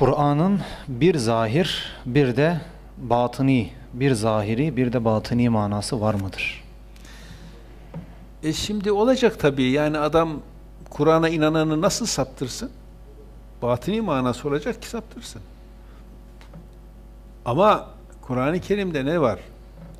Kur'an'ın bir zahir, bir de batıni, bir zahiri, bir de batıni manası var mıdır? E şimdi olacak tabii. Yani adam Kur'an'a inananı nasıl saptırsın? Batini manası olacak ki saptırsın. Ama Kur'an-ı Kerim'de ne var?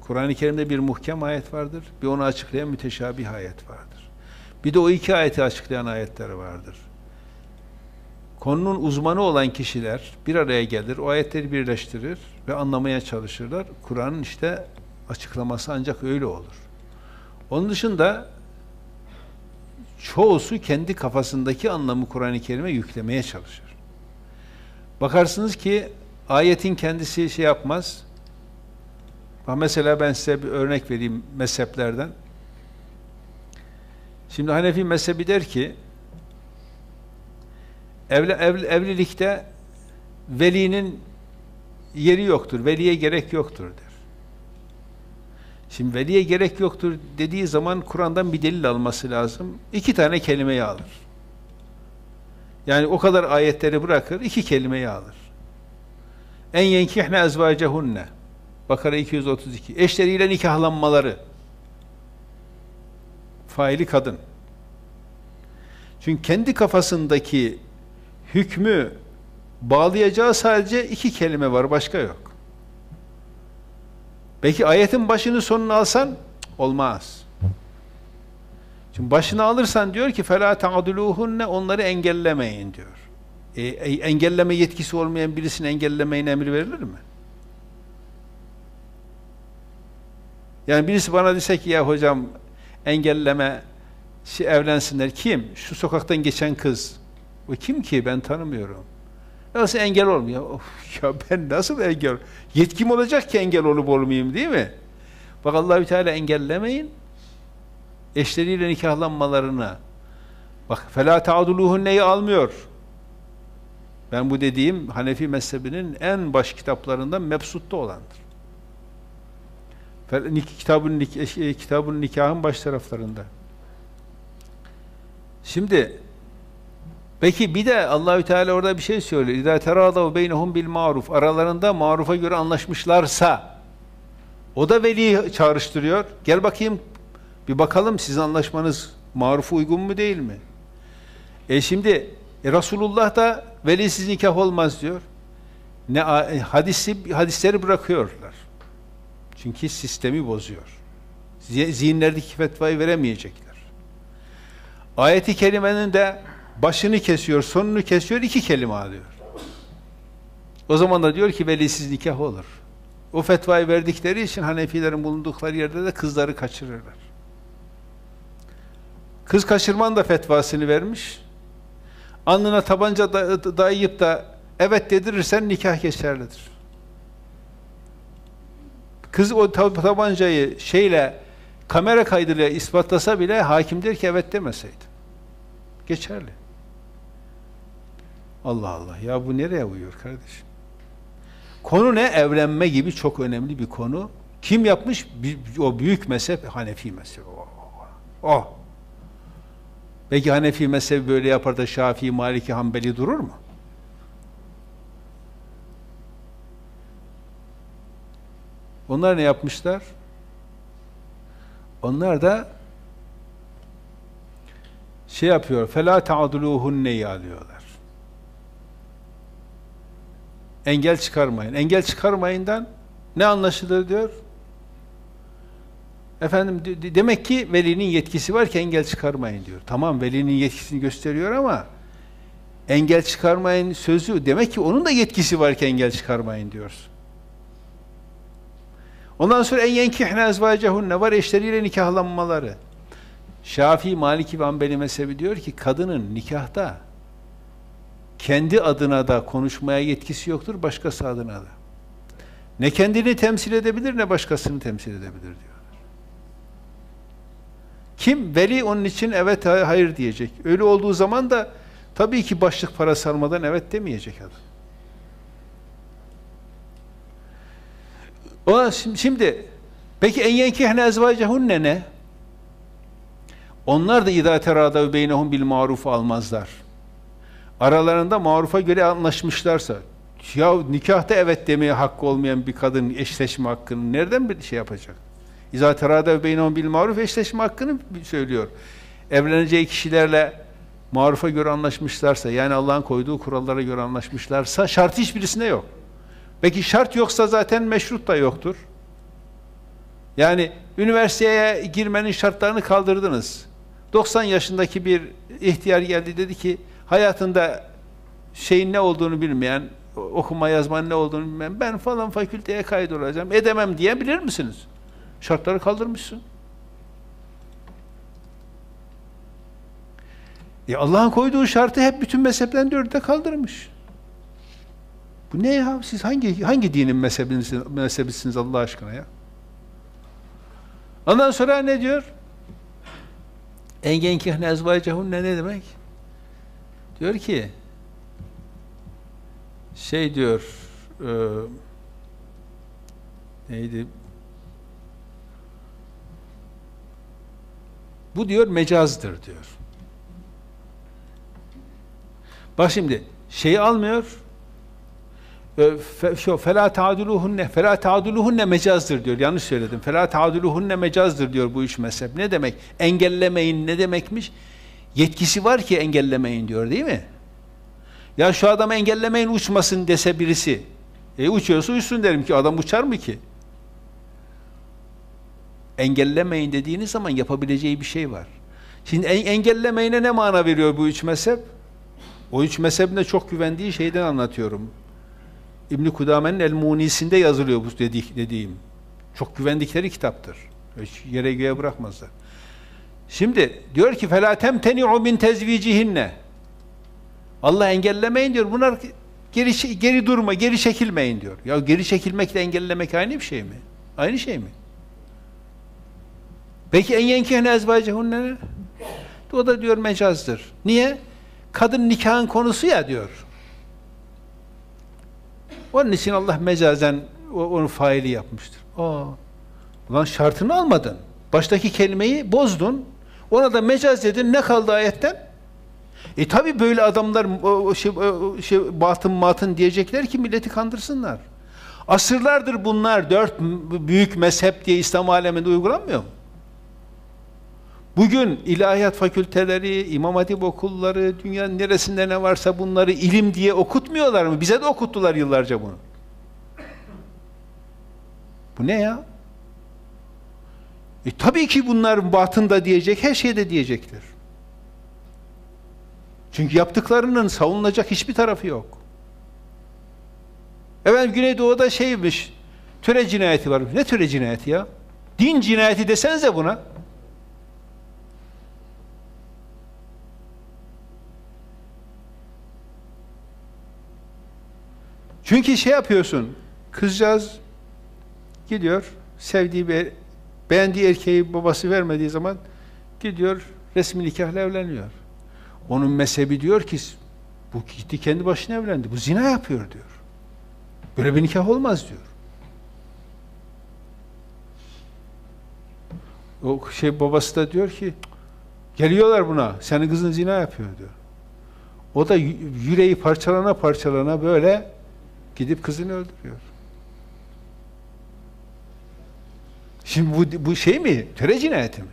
Kur'an-ı Kerim'de bir muhkem ayet vardır, bir onu açıklayan müteşabih ayet vardır. Bir de o iki ayeti açıklayan ayetler vardır. Konunun uzmanı olan kişiler bir araya gelir, o ayetleri birleştirir ve anlamaya çalışırlar. Kur'an'ın işte açıklaması ancak öyle olur. Onun dışında çoğusu kendi kafasındaki anlamı Kur'an-ı Kerim'e yüklemeye çalışır. Bakarsınız ki ayetin kendisi şey yapmaz. Mesela ben size bir örnek vereyim mezheplerden. Şimdi Hanefi mezhebi der ki evli, evli, evlilikte velinin yeri yoktur, veliye gerek yoktur der. Şimdi veliye gerek yoktur dediği zaman Kur'an'dan bir delil alması lazım. İki tane kelimeyi alır. Yani o kadar ayetleri bırakır, iki kelimeyi alır. En yenkihne ezvacehunne. Bakara 232. Eşleriyle nikahlanmaları. Faili kadın. Çünkü kendi kafasındaki hükmü bağlayacağı sadece iki kelime var, başka yok. Peki ayetin başını sonunu alsan olmaz. Çünkü başını alırsan diyor ki fela ta'duluhunne onları engellemeyin diyor. E, e, engelleme yetkisi olmayan birisine engellemeyin emir verilir mi? Yani birisi bana dese ki ya hocam engelleme şey evlensinler. Kim? Şu sokaktan geçen kız. O kim ki? Ben tanımıyorum. Nasıl engel olmuyor? Of, ya ben nasıl engel? Yetkim olacak ki engel olup olmayayım değil mi? Bak Allahü Teala engellemeyin. Eşleriyle nikahlanmalarına. Bak fela ta'duluhun neyi almıyor? Ben bu dediğim Hanefi mezhebinin en baş kitaplarından mebsutta olandır. Kitabın, e, kitabın nikahın baş taraflarında. Şimdi Peki bir de Allahü Teala orada bir şey söylüyor. İza teradav beynehum bil maruf. Aralarında marufa göre anlaşmışlarsa o da veli çağrıştırıyor. Gel bakayım bir bakalım sizin anlaşmanız marufa uygun mu değil mi? E şimdi e, Resulullah da velisiz nikah olmaz diyor. Ne hadisi hadisleri bırakıyorlar. Çünkü sistemi bozuyor. Zihinlerdeki fetvayı veremeyecekler. Ayeti kerimenin de başını kesiyor, sonunu kesiyor, iki kelime alıyor. O zaman da diyor ki velisiz nikah olur. O fetvayı verdikleri için Hanefilerin bulundukları yerde de kızları kaçırırlar. Kız kaçırman da fetvasını vermiş. Alnına tabanca dayayıp da evet dedirirsen nikah geçerlidir. Kız o tabancayı şeyle kamera kaydıyla ispatlasa bile hakim der ki evet demeseydi. Geçerli. Allah Allah. Ya bu nereye uyuyor kardeşim? Konu ne? Evlenme gibi çok önemli bir konu. Kim yapmış? O büyük mezhep Hanefi mezhebi. Oh. oh. Peki Hanefi mezhebi böyle yapar da Şafii, Maliki, Hanbeli durur mu? Onlar ne yapmışlar? Onlar da şey yapıyor. Fela ta'duluhunne'yi alıyorlar. Engel çıkarmayın. Engel çıkarmayından ne anlaşılır diyor? Efendim demek ki velinin yetkisi var ki engel çıkarmayın diyor. Tamam velinin yetkisini gösteriyor ama engel çıkarmayın sözü demek ki onun da yetkisi var ki engel çıkarmayın diyoruz. Ondan sonra en yenkihne ezvacehunne var eşleriyle nikahlanmaları. Şafii, Maliki ve Hanbeli mezhebi diyor ki kadının nikahta kendi adına da konuşmaya yetkisi yoktur, başkası adına da. Ne kendini temsil edebilir ne başkasını temsil edebilir diyorlar. Kim? Veli onun için evet hayır diyecek. Öyle olduğu zaman da tabii ki başlık parası almadan evet demeyecek adam. O şimdi peki en yenkihne ezvacehunne ne? Onlar da idâ terâdav beynehum bil maruf almazlar. Aralarında marufa göre anlaşmışlarsa ya nikahta evet demeye hakkı olmayan bir kadın eşleşme hakkını nereden bir şey yapacak? İza terada beynehum bil maruf eşleşme hakkını söylüyor. Evleneceği kişilerle marufa göre anlaşmışlarsa yani Allah'ın koyduğu kurallara göre anlaşmışlarsa şart hiçbirisinde yok. Peki şart yoksa zaten meşrut da yoktur. Yani üniversiteye girmenin şartlarını kaldırdınız. 90 yaşındaki bir ihtiyar geldi dedi ki hayatında şeyin ne olduğunu bilmeyen, okuma yazmanın ne olduğunu bilmeyen ben falan fakülteye kaydolacağım, edemem diyebilir misiniz? Şartları kaldırmışsın. E Allah'ın koyduğu şartı hep bütün mezheplerin dörtte kaldırmış. Bu ne ya? Siz hangi hangi dinin mezhebisiniz, Allah aşkına ya? Ondan sonra ne diyor? Engenkihne ezvacehunne ne demek? Diyor ki şey diyor e, neydi? Bu diyor mecazdır diyor. Bak şimdi şeyi almıyor. Şu fela taaduluhunne fela taaduluhunne mecazdır diyor. Yanlış söyledim. Fela taaduluhunne mecazdır diyor bu üç mezhep. Ne demek? Engellemeyin ne demekmiş? Yetkisi var ki engellemeyin diyor değil mi? Ya şu adamı engellemeyin uçmasın dese birisi. E uçuyorsa uçsun derim ki adam uçar mı ki? Engellemeyin dediğiniz zaman yapabileceği bir şey var. Şimdi engellemeyine ne mana veriyor bu üç mezhep? O üç mezhebinde çok güvendiği şeyden anlatıyorum. İbn Kudame'nin El Munisinde yazılıyor bu dediğim. Çok güvendikleri kitaptır. Hiç yere göğe bırakmazlar. Şimdi diyor ki فَلَا تَمْتَنِعُ مِنْ تَزْوِيجِهِنَّ Allah engellemeyin diyor. Bunlar geri, geri durma, geri çekilmeyin diyor. Ya geri çekilmekle engellemek aynı bir şey mi? Aynı şey mi? Peki en yenkihne ezvacehunne O da diyor mecazdır. Niye? Kadın nikahın konusu ya diyor. Onun için Allah mecazen onu faili yapmıştır. Aa, ulan şartını almadın. Baştaki kelimeyi bozdun. Ona da mecaz dedin. Ne kaldı ayetten? E tabi böyle adamlar şey, şey, batın matın diyecekler ki milleti kandırsınlar. Asırlardır bunlar dört büyük mezhep diye İslam aleminde uygulanmıyor mu? Bugün ilahiyat fakülteleri, imam hatip okulları, dünyanın neresinde ne varsa bunları ilim diye okutmuyorlar mı? Bize de okuttular yıllarca bunu. Bu ne ya? E tabii ki bunlar batında diyecek, her şeyde diyecektir. Çünkü yaptıklarının savunulacak hiçbir tarafı yok. Evet Güneydoğu'da şeymiş, töre cinayeti var. Ne töre cinayeti ya? Din cinayeti desenize buna. Çünkü şey yapıyorsun, kızcağız gidiyor, sevdiği bir, beğendiği erkeği babası vermediği zaman gidiyor, resmi nikahla evleniyor. Onun mezhebi diyor ki, bu gitti kendi başına evlendi, bu zina yapıyor diyor. Böyle bir nikah olmaz diyor. O şey babası da diyor ki, geliyorlar buna, senin kızın zina yapıyor diyor. O da yüreği parçalana parçalana böyle Gidip kızını öldürüyor. Şimdi bu, bu şey mi? Töre cinayeti mi?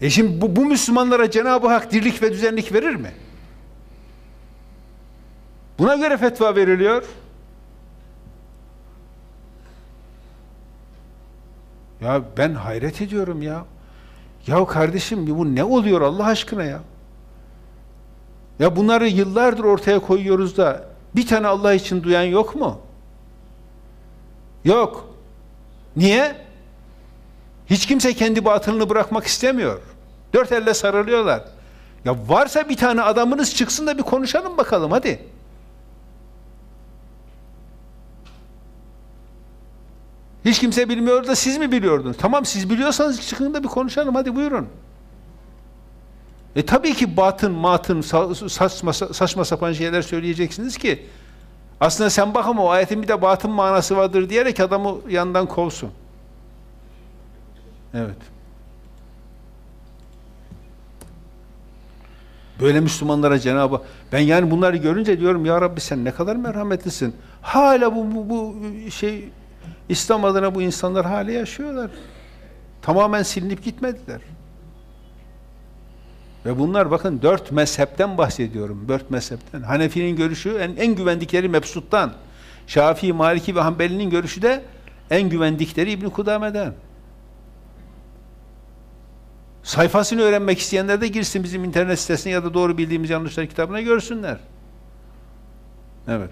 E şimdi bu, bu Müslümanlara Cenab-ı Hak dirlik ve düzenlik verir mi? Buna göre fetva veriliyor. Ya ben hayret ediyorum ya. Ya kardeşim bu ne oluyor Allah aşkına ya? Ya bunları yıllardır ortaya koyuyoruz da bir tane Allah için duyan yok mu? Yok. Niye? Hiç kimse kendi batılını bırakmak istemiyor. Dört elle sarılıyorlar. Ya varsa bir tane adamınız çıksın da bir konuşalım bakalım hadi. Hiç kimse bilmiyor da siz mi biliyordunuz? Tamam siz biliyorsanız çıkın da bir konuşalım hadi buyurun. E tabii ki batın, matın, saçma, saçma sapan şeyler söyleyeceksiniz ki aslında sen bak ama o ayetin bir de batın manası vardır diyerek adamı yandan kovsun. Evet. Böyle Müslümanlara Cenab-ı ben yani bunları görünce diyorum ya Rabbi sen ne kadar merhametlisin. Hala bu, bu, bu şey İslam adına bu insanlar hala yaşıyorlar. Tamamen silinip gitmediler. Ve bunlar bakın dört mezhepten bahsediyorum. Dört mezhepten. Hanefi'nin görüşü en, en güvendikleri Mebsut'tan. Şafii, Maliki ve Hanbeli'nin görüşü de en güvendikleri İbn Kudame'den. Sayfasını öğrenmek isteyenler de girsin bizim internet sitesine ya da doğru bildiğimiz yanlışlar kitabına görsünler. Evet.